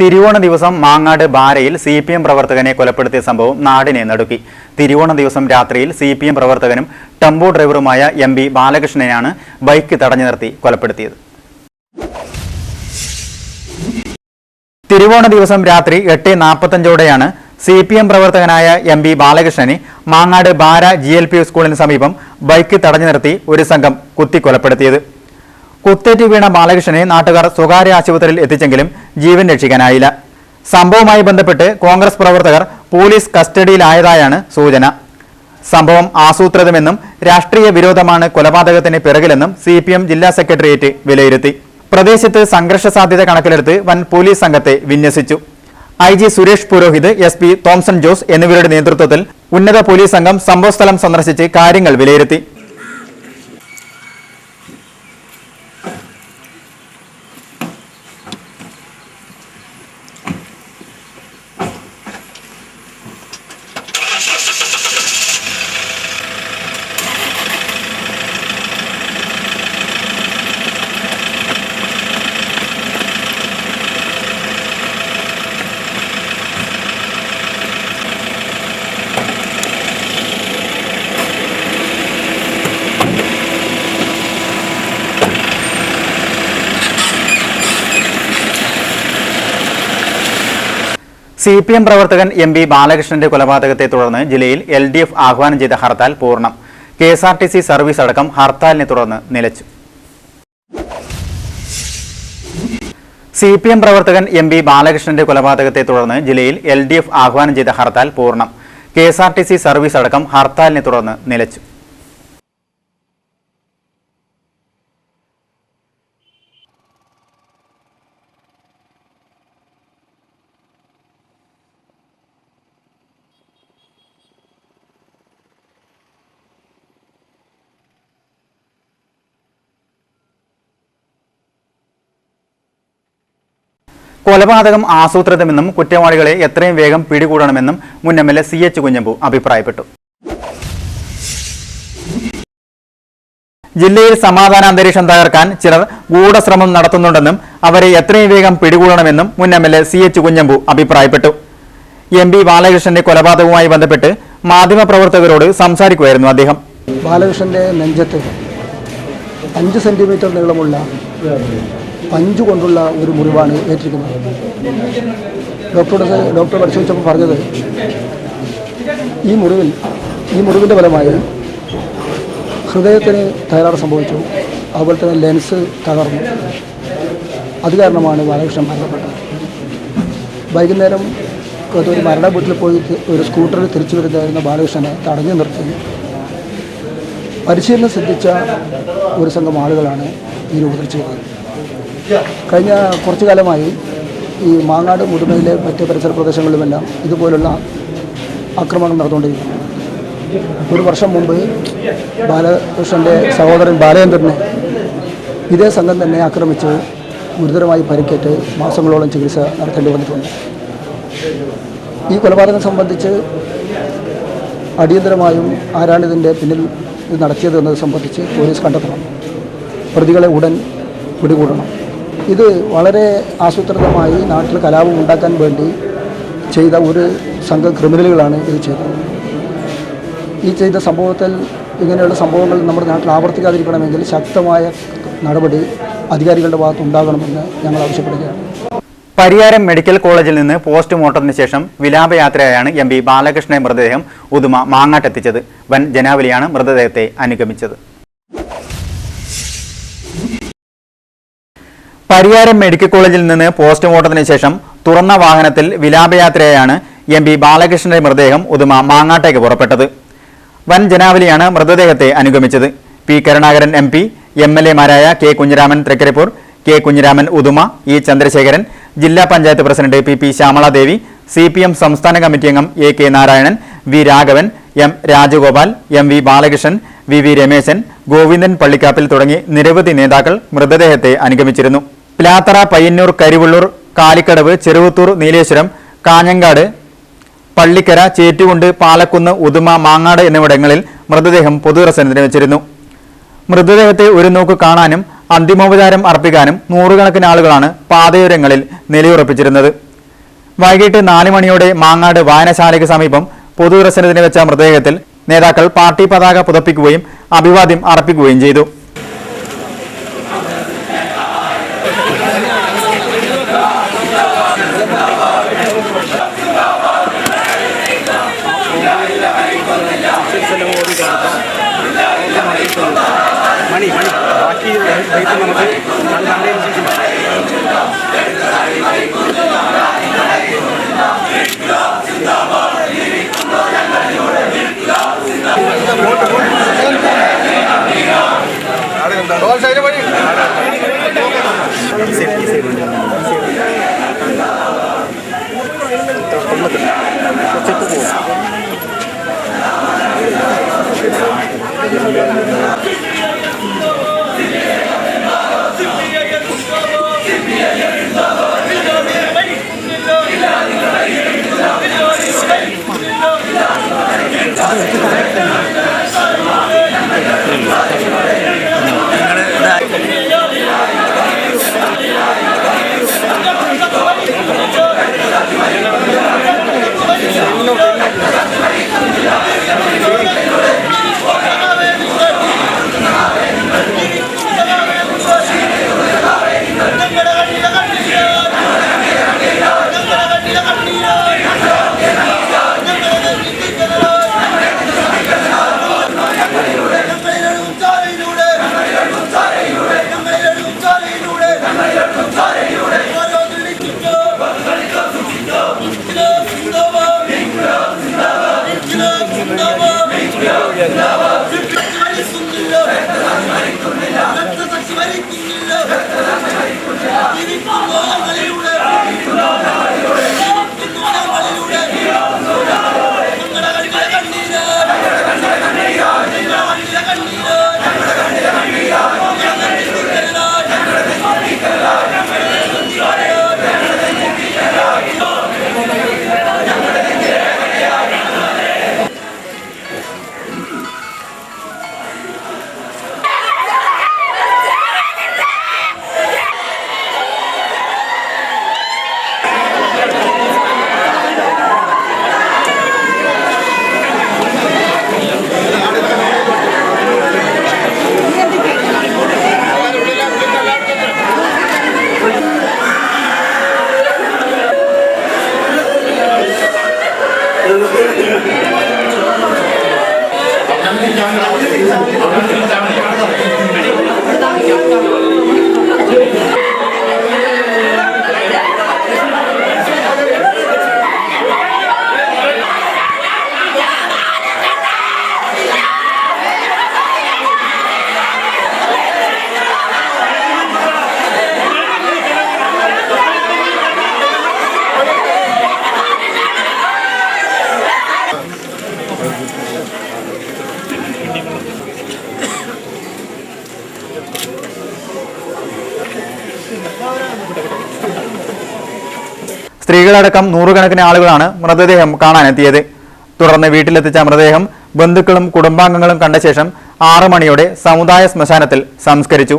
തിരുവോണ ദിവസം മാങ്ങാട് ബാരയിൽ സി പി എം പ്രവർത്തകനെ കൊലപ്പെടുത്തിയ സംഭവം നാടിനെ നടുക്കി. തിരുവോണ ദിവസം രാത്രിയിൽ സി പി എം പ്രവർത്തകനും ടെമ്പോ ഡ്രൈവറുമായ എം പി ബാലകൃഷ്ണനെയാണ് ബൈക്ക് തടഞ്ഞു നിർത്തി കൊലപ്പെടുത്തിയത്. തിരുവോണ ദിവസം രാത്രി എട്ട് നാൽപ്പത്തഞ്ചോടെയാണ് സി പി എം പ്രവർത്തകനായ M P ബാലകൃഷ്ണനെ Mangad Bara G L P സ്കൂളിന് സമീപം ബൈക്ക് തടഞ്ഞു നിർത്തി ഒരു സംഘം കുത്തിക്കൊലപ്പെടുത്തിയത്. കുത്തേറ്റ് വീണ ബാലകൃഷ്ണനെ നാട്ടുകാർ സ്വകാര്യ ആശുപത്രിയിൽ എത്തിച്ചെങ്കിലും ജീവൻ രക്ഷിക്കാനായില്ല. സംഭവവുമായി ബന്ധപ്പെട്ട് കോൺഗ്രസ് പ്രവർത്തകർ പോലീസ് കസ്റ്റഡിയിലായതായാണ് സൂചന. സംഭവം ആസൂത്രിതമെന്നും രാഷ്ട്രീയ വിരോധമാണ് കൊലപാതകത്തിന് പിറകിലെന്നും സി പി എം ജില്ലാ സെക്രട്ടേറിയറ്റ് വിലയിരുത്തി. പ്രദേശത്ത് സംഘർഷ സാധ്യത കണക്കിലെടുത്ത് വൻ പോലീസ് സംഘത്തെ വിന്യസിച്ചു. I G Suresh Purohit S P Thomson Jose എന്നിവരുടെ നേതൃത്വത്തിൽ ഉന്നത പോലീസ് സംഘം സംഭവസ്ഥലം സന്ദർശിച്ച് കാര്യങ്ങൾ വിലയിരുത്തി. സി പി എം പ്രവർത്തകൻ എം പി ബാലകൃഷ്ണന്റെ കൊലപാതകത്തെ തുടർന്ന് ജില്ലയിൽ എൽ ഡി എഫ് ആഹ്വാനം ചെയ്ത hartal പൂർണം. K S R T C service അടക്കം ഹർത്താലിനെ തുടർന്ന് നിലച്ചു. സി പി എം പ്രവർത്തകൻ എം പി ബാലകൃഷ്ണന്റെ കൊലപാതകത്തെ തുടർന്ന് ജില്ലയിൽ എൽ ഡി എഫ് ആഹ്വാനം ചെയ്ത hartal പൂർണം. K S R T C service അടക്കം ഹർത്താലിനെ തുടർന്ന് നിലച്ചു. കൊലപാതകം ആസൂത്രിതമെന്നും കുറ്റവാളികളെ എത്രയും വേഗം പിടികൂടണമെന്നും മുൻ M L A C H Kunhambu അഭിപ്രായപ്പെട്ടു. ജില്ലയിൽ സമാധാന അന്തരീക്ഷം തകർക്കാൻ ചിലർ ഗൂഢശ്രമം നടത്തുന്നുണ്ടെന്നും അവരെ എത്രയും വേഗം പിടികൂടണമെന്നും മുൻ M L A C H Kunhambu അഭിപ്രായപ്പെട്ടു. എം പി ബാലകൃഷ്ണന്റെ കൊലപാതകവുമായി ബന്ധപ്പെട്ട് മാധ്യമപ്രവർത്തകരോട് സംസാരിക്കുമായിരുന്നു അദ്ദേഹം. ബാലകൃഷ്ണന്റെ നെഞ്ചത്ത് അഞ്ച് സെന്റിമീറ്റർ നീളമുള്ള പഞ്ചു കൊണ്ടുള്ള ഒരു മുറിവാണ് ഏറ്റിരിക്കുന്നത്. ഡോക്ടറുടെ ഡോക്ടർ പരിശോധിച്ചപ്പോൾ പറഞ്ഞത് ഈ മുറിവിൽ ഈ മുറിവിന്റെ ഫലമായി ഹൃദയത്തിന് തകരാറ് സംഭവിച്ചു. അതുപോലെ തന്നെ ലെൻസ് തകർന്നു. അത് കാരണമാണ് ബാലകൃഷ്ണൻ മരണപ്പെട്ടത്. വൈകുന്നേരം ഒരു മരണ വീട്ടിൽ പോയി ഒരു സ്കൂട്ടറിൽ തിരിച്ചു വരുന്നതായിരുന്ന ബാലകൃഷ്ണനെ തടഞ്ഞു നിർത്തി. പരിശീലനം സിദ്ധിച്ച ഒരു സംഘം ആളുകളാണ് ഈ രൂപത്തിൽ ചെയ്തത്. കഴിഞ്ഞ കുറച്ചു കാലമായി ഈ മാങ്ങാട് മുതുമയിലെ മറ്റ് പരിസര പ്രദേശങ്ങളിലുമെല്ലാം ഇതുപോലുള്ള ആക്രമണം നടന്നുകൊണ്ടിരിക്കുന്നു. ഒരു വർഷം മുമ്പ് ബാലകൃഷ്ണന്റെ സഹോദരൻ ബാലചന്ദ്രനെ ഇതേ സംഘം തന്നെ ആക്രമിച്ച് ഗുരുതരമായി പരിക്കേറ്റ് മാസങ്ങളോളം ചികിത്സ നടത്തേണ്ടി വന്നിട്ടുണ്ട്. ഈ കൊലപാതകം സംബന്ധിച്ച് അടിയന്തരമായും ആരാണിതിന്റെ പിന്നിൽ ഇത് നടത്തിയത് എന്നത് സംബന്ധിച്ച് പോലീസ് കണ്ടെത്തണം. പ്രതികളെ ഉടൻ പിടികൂടണം. ഇത് വളരെ ആസൂത്രിതമായി നാട്ടിൽ കലാപം ഉണ്ടാക്കാൻ വേണ്ടി ചെയ്ത ഒരു സംഘം ക്രിമിനലുകളാണ് ഇത് ചെയ്തത്. ഈ ചെയ്ത സംഭവത്തിൽ ഇങ്ങനെയുള്ള സംഭവങ്ങൾ നമ്മുടെ നാട്ടിൽ ആവർത്തിക്കാതിരിക്കണമെങ്കിൽ ശക്തമായ നടപടി അധികാരികളുടെ ഭാഗത്ത് ഉണ്ടാകണമെന്ന് ഞങ്ങൾ ആവശ്യപ്പെടുകയാണ്. പരിയാരം മെഡിക്കൽ കോളേജിൽ നിന്ന് പോസ്റ്റ്മോർട്ടത്തിന് ശേഷം വിലാപയാത്രയായാണ് എം പി ബാലകൃഷ്ണന്റെ മൃതദേഹം ഉദുമ മാങ്ങാട്ടെത്തിച്ചത്. വൻ ജനാവലിയാണ് മൃതദേഹത്തെ അനുഗമിച്ചത്. പരിയാരം മെഡിക്കൽ കോളേജിൽ നിന്ന് പോസ്റ്റ്മോർട്ടത്തിന് ശേഷം തുറന്ന വാഹനത്തിൽ വിലാപയാത്രയായാണ് എം പി ബാലകൃഷ്ണന്റെ മൃതദേഹം ഉദുമ മാങ്ങാട്ടേക്ക് പുറപ്പെട്ടത്. വൻ ജനാവലിയാണ് മൃതദേഹത്തെ അനുഗമിച്ചത്. P Karunakaran M P M L എമാരായ K Kunhiraman Trikaripur K Kunhiraman Uduma E Chandrasekharan ജില്ലാ panchayat president P P Shyamaladevi C P M സംസ്ഥാന കമ്മിറ്റി അംഗം A K Narayanan V Raghavan M Rajagopal M V Balakrishnan V V Rameshan Govindan Pallikkappil തുടങ്ങി നിരവധി നേതാക്കൾ മൃതദേഹത്തെ അനുഗമിച്ചിരുന്നു. പ്ലാത്തറ പയ്യന്നൂർ കരിവള്ളൂർ കാലിക്കടവ് ചെറുവത്തൂർ നീലേശ്വരം കാഞ്ഞങ്ങാട് പള്ളിക്കര ചേറ്റുകുണ്ട് പാലക്കുന്ന് ഉദുമ മാങ്ങാട് എന്നിവിടങ്ങളിൽ മൃതദേഹം പൊതുദർശനത്തിന് വെച്ചിരുന്നു. മൃതദേഹത്തെ ഒരു നോക്ക് കാണാനും അന്തിമോപചാരം അർപ്പിക്കാനും നൂറുകണക്കിന് ആളുകളാണ് പാതയോരങ്ങളിൽ നിലയുറപ്പിച്ചിരുന്നത്. വൈകിട്ട് നാല് മണിയോടെ മാങ്ങാട് വായനശാലയ്ക്ക് സമീപം പൊതുദർശനത്തിന് വെച്ച മൃതദേഹത്തിൽ നേതാക്കൾ പാർട്ടി പതാക പുതപ്പിക്കുകയും അഭിവാദ്യം അർപ്പിക്കുകയും ചെയ്തു. വെയിറ്റ് നമുക്ക് അത് കണ്ടതിന് ശേഷം আমি സ്ത്രീകളടക്കം നൂറുകണക്കിന് ആളുകളാണ് മൃതദേഹം കാണാനെത്തിയത്. തുടർന്ന് വീട്ടിലെത്തിച്ച മൃതദേഹം ബന്ധുക്കളും കുടുംബാംഗങ്ങളും കണ്ട ശേഷം ആറു മണിയോടെ സമുദായ ശ്മശാനത്തിൽ സംസ്കരിച്ചു.